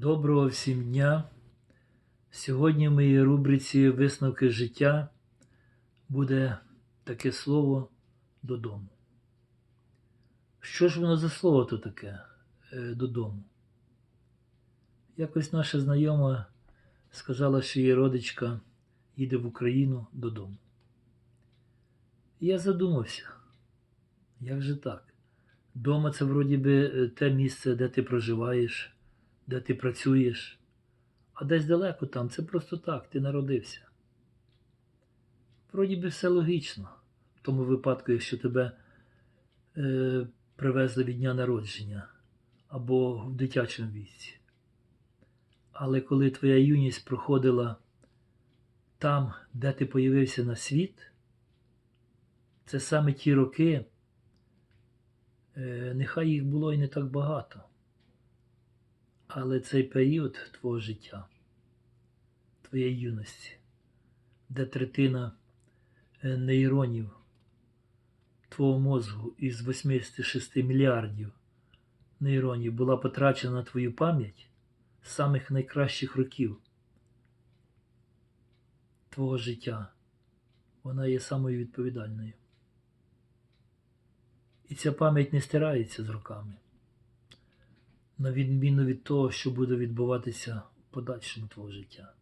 Доброго всім дня! Сьогодні в моїй рубриці Висновки життя буде таке слово додому. Що ж воно за слово то таке е, додому? Якось наша знайома сказала, що її родичка їде в Україну додому. Я задумався, як же так? Дома це вроді би е, те місце, де ти проживаєш, де ти працюєш, а десь далеко там це просто так, ти народився. Вроді би все логічно, в тому випадку, якщо тебе е, привезли від дня народження або в дитячому віці. Але коли твоя юність проходила там, де ти появився на світ, це саме ті роки, е, нехай їх було і не так багато. Але цей період твого життя, твоєї юності, де третина е, нейронів твого мозку із 86 мільярдів нейронів була потрачена на твою пам'ять з самих найкращих років твого життя, вона є самою відповідальною. І ця пам'ять не стирається з роками на відміну від того, що буде відбуватися в подальшому твого життя.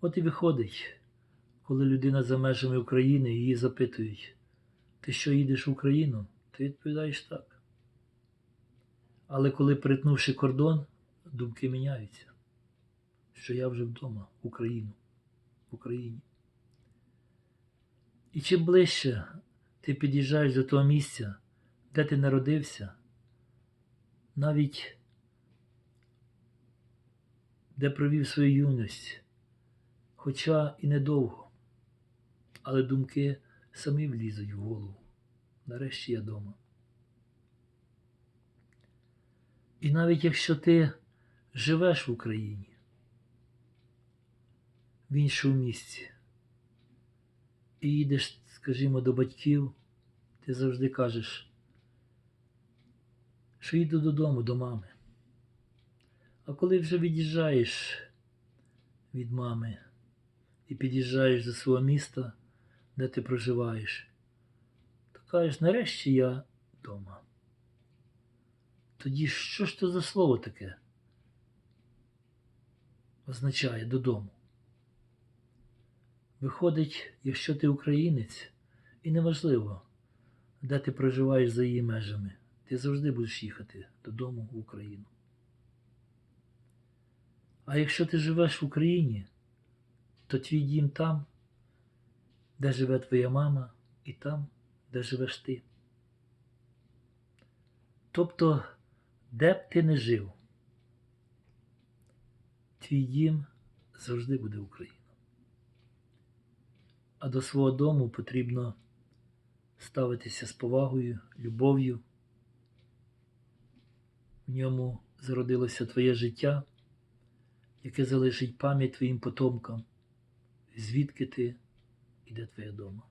От і виходить, коли людина за межами України її запитують, ти що їдеш в Україну? Ти відповідаєш так. Але коли перетнувши кордон, думки міняються, що я вже вдома, в Україну, в Україні. І чим ближче ти під'їжджаєш до того місця, де ти народився, навіть де провів свою юність, хоча і недовго, але думки самі влізуть в голову. Нарешті я вдома. І навіть якщо ти живеш в Україні, в іншому місці, і їдеш, скажімо, до батьків, ти завжди кажеш, що їду додому до мами. А коли вже від'їжджаєш від мами і під'їжджаєш до свого міста, де ти проживаєш, то кажеш, нарешті я вдома. Тоді що ж то за слово таке означає додому? Виходить, якщо ти українець, і неважливо, де ти проживаєш за її межами, ти завжди будеш їхати додому в Україну. А якщо ти живеш в Україні, то твій дім там, де живе твоя мама, і там, де живеш ти. Тобто, де б ти не жив, твій дім завжди буде Україна. А до свого дому потрібно ставитися з повагою, любов'ю. В ньому зародилося твоє життя, яке залишить пам'ять твоїм потомкам, звідки ти і де твоя дома.